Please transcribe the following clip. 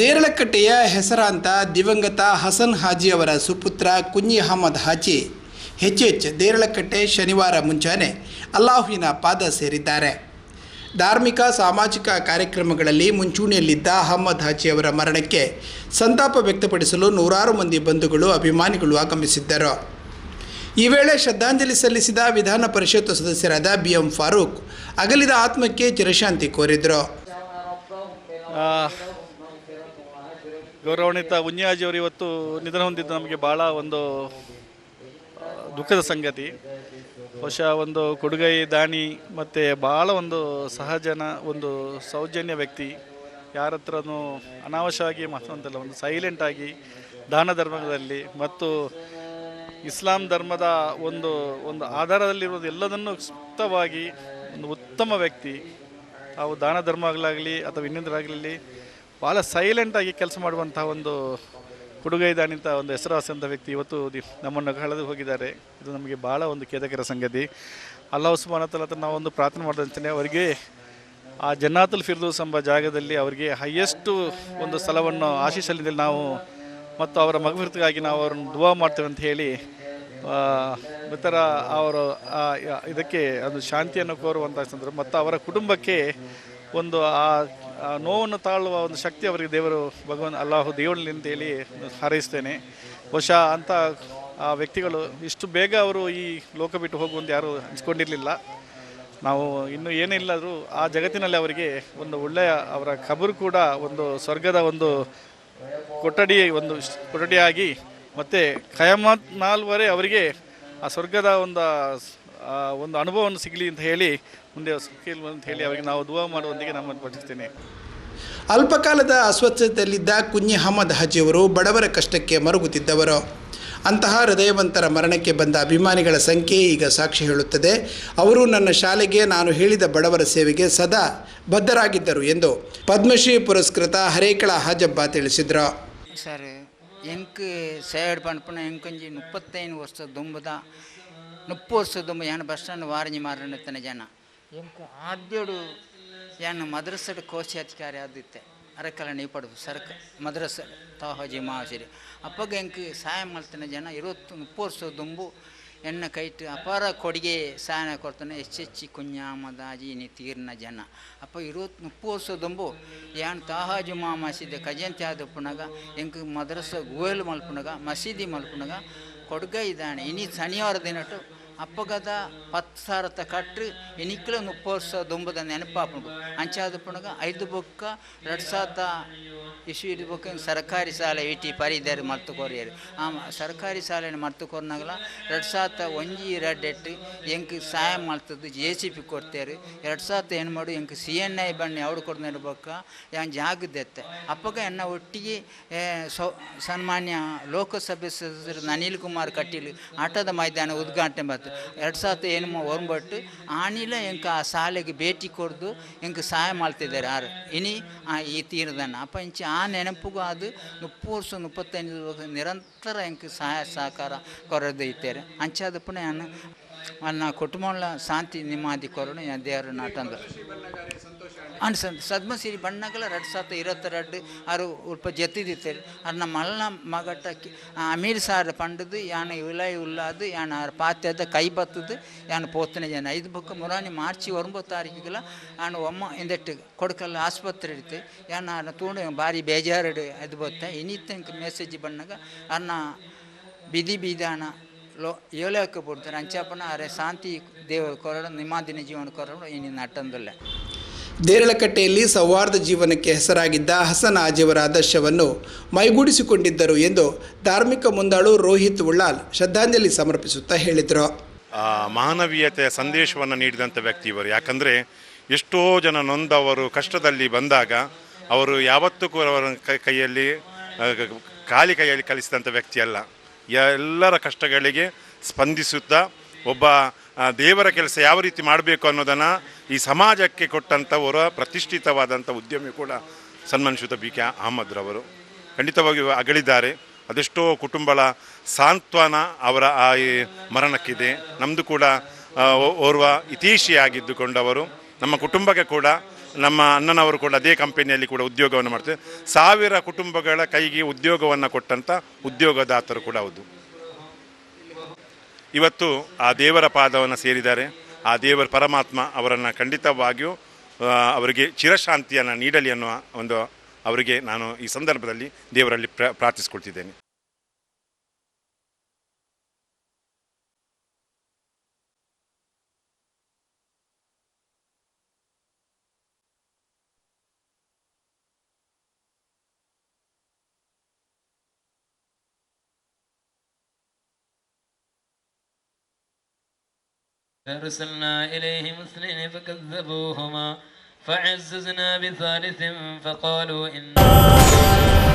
ದೇರಳಕಟ್ಟೆಯ ಹೆಸರಾಂತ ದಿವಂಗತ ಹಸನ್ ಹಾಜಿ ಅವರ ಸುಪುತ್ರ ಕುಂಜಿ ಅಹಮದ್ ಹಾಜಿ ಹೆಚ್ ಎಚ್ ದೇರಳಕಟ್ಟೆ ಶನಿವಾರ ಮುಂಜಾನೆ ಅಲ್ಲಾಹುವಿನ ಪಾದ ಸೇರಿದ್ದಾರೆ. ಧಾರ್ಮಿಕ, ಸಾಮಾಜಿಕ ಕಾರ್ಯಕ್ರಮಗಳಲ್ಲಿ ಮುಂಚೂಣಿಯಲ್ಲಿದ್ದ ಅಹಮ್ಮದ್ ಹಾಜಿ ಅವರ ಮರಣಕ್ಕೆ ಸಂತಾಪ ವ್ಯಕ್ತಪಡಿಸಲು ನೂರಾರು ಮಂದಿ ಬಂಧುಗಳು, ಅಭಿಮಾನಿಗಳು ಆಗಮಿಸಿದ್ದರು. ಈ ವೇಳೆ ಶ್ರದ್ಧಾಂಜಲಿ ಸಲ್ಲಿಸಿದ ವಿಧಾನ ಪರಿಷತ್ ಸದಸ್ಯರಾದ ಬಿ ಎಂ ಫಾರೂಕ್ ಅಗಲಿದ ಆತ್ಮಕ್ಕೆ ಚಿರಶಾಂತಿ ಕೋರಿದರು. ಗೌರವಾನ್ವಿತ ಉನ್ಯಾಜಿಯವರು ಇವತ್ತು ನಿಧನ ಹೊಂದಿದ್ದು ನಮಗೆ ಭಾಳ ಒಂದು ದುಃಖದ ಸಂಗತಿ. ಬಹುಶಃ ಒಂದು ಕೊಡುಗೈ, ದಾನಿ ಮತ್ತು ಭಾಳ ಒಂದು ಸಹಜನ, ಒಂದು ಸೌಜನ್ಯ ವ್ಯಕ್ತಿ. ಯಾರ ಹತ್ರನೂ ಅನಾವಶ್ಯವಾಗಿ ಮಾತಂತಲ್ಲ ಒಂದು ಸೈಲೆಂಟಾಗಿ ದಾನ ಧರ್ಮದಲ್ಲಿ ಮತ್ತು ಇಸ್ಲಾಂ ಧರ್ಮದ ಒಂದು ಒಂದು ಆಧಾರದಲ್ಲಿರುವುದು ಎಲ್ಲದನ್ನು ಸೂಕ್ತವಾಗಿ ಒಂದು ಉತ್ತಮ ವ್ಯಕ್ತಿ. ತಾವು ದಾನ ಧರ್ಮಗಳಾಗಲಿ ಅಥವಾ ಇನ್ನೊಂದರಾಗಲಿ ಭಾಳ ಸೈಲೆಂಟಾಗಿ ಕೆಲಸ ಮಾಡುವಂಥ ಒಂದು ಕೊಡುಗೈದಾನಿಂತ ಒಂದು ಹೆಸರುವಾಸಿಯಂಥ ವ್ಯಕ್ತಿ ಇವತ್ತು ನಮ್ಮನ್ನು ಕಳೆದು ಹೋಗಿದ್ದಾರೆ. ಇದು ನಮಗೆ ಭಾಳ ಒಂದು ಖೇದಕರ ಸಂಗತಿ. ಅಲ್ಲಾ ಉಸ್ಮಾನ್ ಹತ್ರ ನಾವು ಒಂದು ಪ್ರಾರ್ಥನೆ ಮಾಡಿದಂತೇನೆ ಅವರಿಗೆ ಆ ಜನ್ನಾತುಲ್ ಫಿರ್ದೂಸ್ ಎಂಬ ಜಾಗದಲ್ಲಿ ಅವರಿಗೆ ಹೈಯೆಸ್ಟು ಒಂದು ಸ್ಥಳವನ್ನು ಆಶೀಸಲಿದ್ದಲ್ಲಿ ನಾವು ಮತ್ತು ಅವರ ಮಗಫಿರ್ತಿಗಾಗಿ ನಾವು ಅವರನ್ನು ದುವಾ ಮಾಡ್ತೇವೆ ಅಂತ ಹೇಳಿ ಇತರ ಅವರು ಇದಕ್ಕೆ ಒಂದು ಶಾಂತಿಯನ್ನು ಕೋರುವಂಥ ಸಂದರ್ಭ. ಮತ್ತು ಅವರ ಕುಟುಂಬಕ್ಕೆ ಒಂದು ಆ ನೋವನ್ನು ತಾಳುವ ಒಂದು ಶಕ್ತಿ ಅವರಿಗೆ ದೇವರು ಭಗವಾನ್ ಅಲ್ಲಾಹು ದೇವರಲ್ಲಿ ಅಂತೇಳಿ ಹಾರೈಸ್ತೇನೆ. ಬಹುಶಃ ಅಂಥ ಆ ವ್ಯಕ್ತಿಗಳು ಇಷ್ಟು ಬೇಗ ಅವರು ಈ ಲೋಕ ಬಿಟ್ಟು ಹೋಗುವಂತ ಯಾರು ಹಂಚ್ಕೊಂಡಿರಲಿಲ್ಲ ನಾವು ಇನ್ನು ಏನಿಲ್ಲಾದರೂ ಆ ಜಗತ್ತಿನಲ್ಲಿ ಅವರಿಗೆ ಒಂದು ಒಳ್ಳೆಯ ಅವರ ಕಬರು ಕೂಡ ಒಂದು ಸ್ವರ್ಗದ ಒಂದು ಕೊಠಡಿ, ಒಂದು ಕೊಠಡಿಯಾಗಿ ಮತ್ತು ಖಯಾಮತ್ ನಾಲ್ವರೆ ಅವರಿಗೆ ಆ ಸ್ವರ್ಗದ ಒಂದು ಒಂದು ಅನುಭವವನ್ನು ಸಿಗಲಿ ಅಂತ ಹೇಳಿ ಮುಂದೆ ಅಂತ ಹೇಳಿ ಅವರಿಗೆ ನಾವು ದುವಾ ಮಾಡುವಂತೆಗೆ ನಮ್ಮನ್ನು ಪಡಿಸ್ತೇನೆ ಅಲ್ಪಕಾಲದ ಅಸ್ವಸ್ಥತೆಯಲ್ಲಿದ್ದ ಕುಂಜಿ ಅಹಮದ್ ಹಜಿಯವರು ಬಡವರ ಕಷ್ಟಕ್ಕೆ ಮರುಗುತ್ತಿದ್ದವರು. ಅಂತಹ ಹೃದಯವಂತರ ಮರಣಕ್ಕೆ ಬಂದ ಅಭಿಮಾನಿಗಳ ಸಂಖ್ಯೆ ಈಗ ಸಾಕ್ಷಿ ಹೇಳುತ್ತದೆ. ಅವರು ನನ್ನ ಶಾಲೆಗೆ ನಾನು ಹೇಳಿದ ಬಡವರ ಸೇವೆಗೆ ಸದಾ ಬದ್ಧರಾಗಿದ್ದರು ಎಂದು ಪದ್ಮಶ್ರೀ ಪುರಸ್ಕೃತ ಹರೇಕಳ ಹಾಜಬ್ಬ ತಿಳಿಸಿದರು. ಸರ್ ಎಂಕ್ ಸೇಡ್ ಪನ್ಪುನ ಎಂಕಂಜಿ ಮುಪ್ಪತ್ತೈದು ವರ್ಷ ದುಂಬದ ముప్పోర్సుదము యాన బస్టాండ్ వారిని మారణ ಜನ. ಎಂಕು? ఎంక ಏನು యాన ಕೋಶಿ ಅಧಿಕಾರಿ ಆದಿತ್ತೆ. ಅರಕಲ ನೀಪಡು ಸರ್ಕ ಮದ್ರಸ ತಾಹೋಜಿ ಮಹಾಶಿರಿ ಅಪ್ಪಗೆ ಎಂಕ ಸಹಾಯ ಮಾಡ್ತಾನೆ ಜನ ಇರುವತ್ತು ಮುಪ್ಪೋರ್ಸೋ ದುಂಬು ಎಣ್ಣ ಕೈಟ್ ಅಪಾರ ಕೊಡುಗೆ ಸಹಾಯ ಕೊಡ್ತಾನೆ. ಹೆಚ್ಚೆಚ್ಚಿ ಕುಂಜಾಮದಾಜಿ ನೀ ತೀರ್ನ ಜನ. ಅಪ್ಪ ಇರುವತ್ತು ಮುಪ್ಪೋರ್ಸೋ ದುಂಬು ಯಾನ್ ತಾಹಾಜು ಮಾ ಮಸೀದಿ ಖಜಂತಿ ಆದ ಪುನಗ ಎಂಕ ಮದ್ರಸ ಗುಹಲ್ ಮಲ್ಪುನಗ ಮಸೀದಿ ಮಲ್ಪುನಗ ಕೊಡುಗೆ ಇದ್ದಾನೆ. ಇನಿ ಶನಿವಾರ ದಿನಟ್ಟು ಅಪ್ಪಗದ ಪತ್ತು ಸಾರತ ಕಟ್ರು ಎನಿಕ್ಲ ಮುಪ್ಪು ವರ್ಷ ದುಂಬದ ನೆನಪಾಪುಂಡು ಅಂಚಾದ ಐದು ಬೊಕ್ಕ ಎರಡು ಸಾವಿರದ ಇಶು ಇಟ್ ಬೊಕ್ಕ ಸರ್ಕಾರಿ ಶಾಲೆ ಇಟ್ಟು ಪರಿದರು ಮರ್ತು ಕೊರಿಯರು ಆ ಸರ್ಕಾರಿ ಸಾಲ ಮರ್ತು ಕೊರ್ನಾಗಲ ಎರಡು ಸಾವಿರದ ಒಂಜಿ ಎರಡು ಎಟ್ಟು ಎಂಕ್ ಸಹಾಯ ಮಾಡ್ತದ್ದು ಜೆ ಸಿ ಪಿ ಕೊಡ್ತೇರು. ಎರಡು ಸಾವಿರದ ಏನು ಮಾಡು ಎಂಕ್ ಸಿ ಎನ್ ಐ ಬಣ್ಣ ಅವ್ರು ಕೊಡ್ನೇರು ಬೊಕ್ಕ ಯಾನ್ ಜಾಗದೆತ್ತೆ ಅಪ್ಪಗ ಎನ್ನ ಒಟ್ಟಿಗೆ ಸೌ, ಸನ್ಮಾನ್ಯ ಲೋಕಸಭೆ ಸದಸ್ಯರು ಅನಿಲ್ ಕುಮಾರ್ ಕಟೀಲ್ ಆಟದ ಮೈದಾನ ಉದ್ಘಾಟನೆ ಬಂತು. ಎರಡು ಸಾವಿರದ ಏನು ಒಂಬಟ್ಟು ಆನಿಲ ಎಂಕ ಆ ಶಾಲೆಗೆ ಭೇಟಿ ಕೊಡ್ದು ಎಂಕ ಸಹಾಯ ಮಾಡ್ತಿದ್ದಾರೆ ಯಾರು ಇನಿ ಈ ತೀರದನ್ನು ಅಪ್ಪ ಇಂಚಿ ಆ ನೆನಪಿಗೂ ಅದು ಮುಪ್ಪು ವರ್ಷ ಮುಪ್ಪತ್ತೈದು ನಿರಂತರ ಹೆಂಗೆ ಸಹಾಯ ಸಹಕಾರ ಕೊರದು ಇದ್ದಾರೆ ಅಂಚಾದ ಪುನಃ ನಾನು ನನ್ನ ಕುಟುಂಬ ಶಾಂತಿ ನಿಮಾದಿ ಕೊರಡು ದೇವರ ನಾಟಂದು. ಅನ್ಸನ್ ಸದ್ಮಸಿರಿ ಬಣ್ಣಗಳ ಎರಡು ಸಾವಿರದ ಇರತ್ತೆರಡು ಅವರು ಉಲ್ಪ ಜತ್ತಿದಿತ್ತೇರು ಅರ್ನ ಮಲ್ಲ ಮಗಟ ಅಮೀರ್ ಸಾರ್ ಪಂಡದು ಯಾನ ವಿಲಯ ಉಲ್ಲಾದು ಯಾನ ಪಾತ್ಯದ ಕೈ ಬತ್ತದು, ಯಾನ ಪೋತನೆ ಜನ. ಐದು ಬುಕ್ಕ ಮುರಾನಿ ಮಾರ್ಚಿ ಒಂಬತ್ತು ತಾರೀಕಿಗೆಲ್ಲ ನಾನು ಒಮ್ಮ ಇಂದಟ್ಟು ಕೊಡಕಲ್ಲ ಆಸ್ಪತ್ರೆ ಇಡ್ತೆ. ಯಾನ ಅರ್ನ ತೂಂಡು ಭಾರಿ ಬೇಜಾರಡು ಐದು ಬತ್ತ. ಇನ್ನಿತ್ತ ಮೆಸೇಜ್ ಬಣ್ಣಗ ಅರ್ನ ಬಿದಿ ಬೀದಾನ ಲೋ ಏಳಕ್ಕೆ ಬಿಡ್ತಾರೆ ಅಂಚಾಪನ ಅರೆ ಶಾಂತಿ ದೇವ ಕೊರಡು ನಿಮಾದಿನ ಜೀವನ ಕೊರಡು ಇನ್ನು ನಟ್ಟಂದಲ್ಲ. ದೇರಳಕಟ್ಟೆಯಲ್ಲಿ ಸೌಹಾರ್ದ ಜೀವನಕ್ಕೆ ಹೆಸರಾಗಿದ್ದ ಹಸನ್ ಆಜಿಯವರ ಆದರ್ಶವನ್ನು ಮೈಗೂಡಿಸಿಕೊಂಡಿದ್ದರು ಎಂದು ಧಾರ್ಮಿಕ ಮುಂದಾಳು ರೋಹಿತ್ ಉಳ್ಳಾಲ್ ಶ್ರದ್ಧಾಂಜಲಿ ಸಮರ್ಪಿಸುತ್ತಾ ಹೇಳಿದರು. ಆ, ಮಾನವೀಯತೆಯ ಸಂದೇಶವನ್ನು ನೀಡಿದಂಥ ವ್ಯಕ್ತಿ ಇವರು. ಯಾಕಂದರೆ ಎಷ್ಟೋ ಜನ ನೊಂದವರು ಕಷ್ಟದಲ್ಲಿ ಬಂದಾಗ ಅವರು ಯಾವತ್ತೂ ಕೂಡ ಅವರ ಕೈಯಲ್ಲಿ ಖಾಲಿ ಕೈಯಲ್ಲಿ ಕಲಿಸಿದಂಥ ವ್ಯಕ್ತಿ ಅಲ್ಲ. ಎಲ್ಲರ ಕಷ್ಟಗಳಿಗೆ ಸ್ಪಂದಿಸುತ್ತಾ ಒಬ್ಬ ದೇವರ ಕೆಲಸ ಯಾವ ರೀತಿ ಮಾಡಬೇಕು ಅನ್ನೋದನ್ನು ಈ ಸಮಾಜಕ್ಕೆ ಕೊಟ್ಟಂಥವರ ಪ್ರತಿಷ್ಠಿತವಾದಂಥ ಉದ್ಯಮಿ ಕೂಡ ಸನ್ಮಾನಿಸುತ್ತ ಬಿ ಕೆ ಅಹಮದ್ರವರು ಖಂಡಿತವಾಗಿ ಅಗಲಿದ್ದಾರೆ ಅದೆಷ್ಟೋ ಕುಟುಂಬಗಳ ಸಾಂತ್ವನ ಅವರ ಆ ಮರಣಕ್ಕಿದೆ. ನಮ್ಮದು ಕೂಡ ಓರ್ವ ಇತೀಶಿಯಾಗಿದ್ದುಕೊಂಡವರು ನಮ್ಮ ಕುಟುಂಬಕ್ಕೆ ಕೂಡ ನಮ್ಮ ಅಣ್ಣನವರು ಕೂಡ ಅದೇ ಕಂಪನಿಯಲ್ಲಿ ಕೂಡ ಉದ್ಯೋಗವನ್ನು ಮಾಡ್ತಾರೆ ಸಾವಿರ ಕುಟುಂಬಗಳ ಕೈಗೆ ಉದ್ಯೋಗವನ್ನು ಕೊಟ್ಟಂಥ ಉದ್ಯೋಗದಾತರು ಕೂಡ ಹೌದು. ಇವತ್ತು ಆ ದೇವರ ಪಾದವನ್ನು ಸೇರಿದ್ದಾರೆ. ಆ ದೇವರ ಪರಮಾತ್ಮ ಅವರನ್ನು ಖಂಡಿತವಾಗಿಯೂ ಅವರಿಗೆ ಚಿರಶಾಂತಿಯನ್ನು ನೀಡಲಿ ಅನ್ನುವ ಒಂದು ಅವರಿಗೆ ನಾನು ಈ ಸಂದರ್ಭದಲ್ಲಿ ದೇವರಲ್ಲಿ ಪ್ರ, ಪ್ರಾರ್ಥಿಸ್ಕೊಳ್ತಿದ್ದೇನೆ. فأرسلنا إليهم اثنين فكذبوهما فعززنا بثالث فقالوا إنا